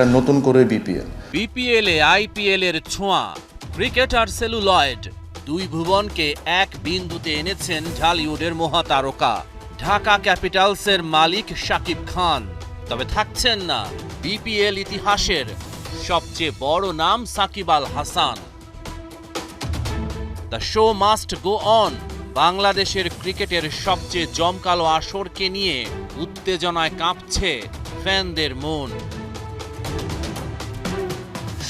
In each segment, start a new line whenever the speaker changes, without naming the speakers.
একটা নতুন করে বিপিএল
বিপিএল এ আইপিএল এর ছোঁয়া। ক্রিকেট আর সেলুলয়েড। দুই ভুবনকে এক বিন্দুতে এনেছেন ঢালিউডের মহাতারকা। ঢাকা ক্যাপিটালসের মালিক শাকিব খান। তবে থাকছেন না বিপিএল ইতিহাসের সবচেয়ে বড় নাম Shakib Al Hasan. The show must go on বাংলাদেশের ক্রিকেটের সবচেয়ে জমকালো আসরকে নিয়ে উত্তেজনায় কাঁপছে ফ্যানদের মন।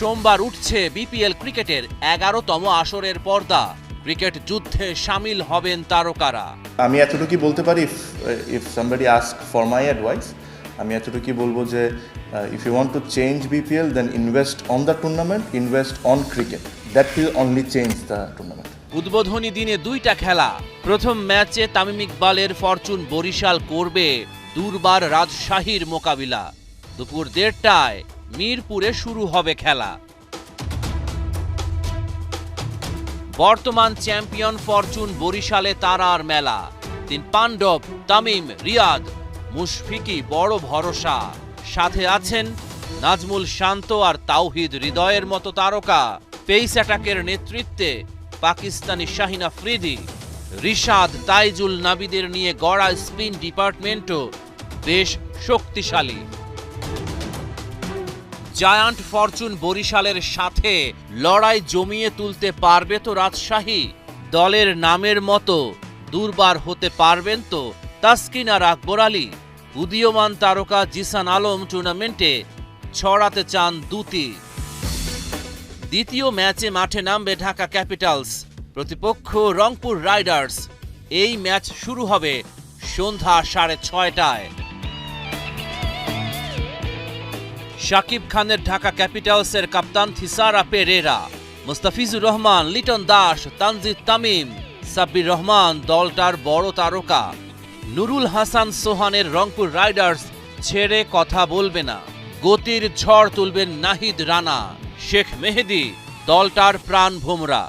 সোমবার উঠছে বিপিএল ক্রিকেটের এগারোতম আসরের পর্দা। ক্রিকেট যুদ্ধে সামিল হবেন তারকারা।
আমি এতটুকুই বলতে পারি if somebody ask for my advice আমি এতটুকুই বলব যে if you want to change BPL then invest on the tournament invest on cricket that will only change the tournament
উদ্বোধনী দিনে দুইটা খেলা। প্রথম ম্যাচে তামিম ইকবালের ফরচুন বরিশাল করবে দুর্বার রাজশাহীর মোকাবিলা। দুপুর দেড়টায় মিরপুরে শুরু হবে খেলা। বর্তমান চ্যাম্পিয়ন ফরচুন বরিশালে তারার মেলা। তিন পাণ্ডব, তামিম, রিয়াদ মুশফিকি বড় ভরসা। সাথে আছেন নাজমুল শান্ত আর তাওহিদ হৃদয়ের মতো তারকা। পেইস অ্যাটাকের নেতৃত্বে পাকিস্তানি শাহিনা ফ্রিদি, রিশাদ তাইজুল নাবিদের নিয়ে গড়া স্পিন ডিপার্টমেন্টও বেশ শক্তিশালী। জায়ান্ট ফরচুন বরিশালের সাথে লড়াই জমিয়ে তুলতে পারবে তো রাজশাহী? দলের নামের মতো দুর্বার হতে পারবেন তো তাসকিন আর আকবর আলী? উদীয়মান তারকা জিসান আলম টুর্নামেন্টে ছড়াতে চান দুতি দ্বিতীয় ম্যাচে মাঠে নামবে ঢাকা ক্যাপিটালস। প্রতিপক্ষ রংপুর রাইডার্স। এই ম্যাচ শুরু হবে সন্ধ্যা সাড়ে ছয়টায়। শাকিব খানের ঢাকা ক্যাপিটালসের কাপ্তান থিসারা পেরেরা, মুস্তাফিজুর রহমান, লিটন দাস, তানজিদ তামিম, সাব্বির রহমান দলটার বড় তারকা। নুরুল হাসান সোহানের রংপুর রাইডার্স ছেড়ে কথা বলবে না। গতির ঝড় তুলবেন নাহিদ রানা, শেখ মেহেদি দলটার প্রাণ ভোমরা।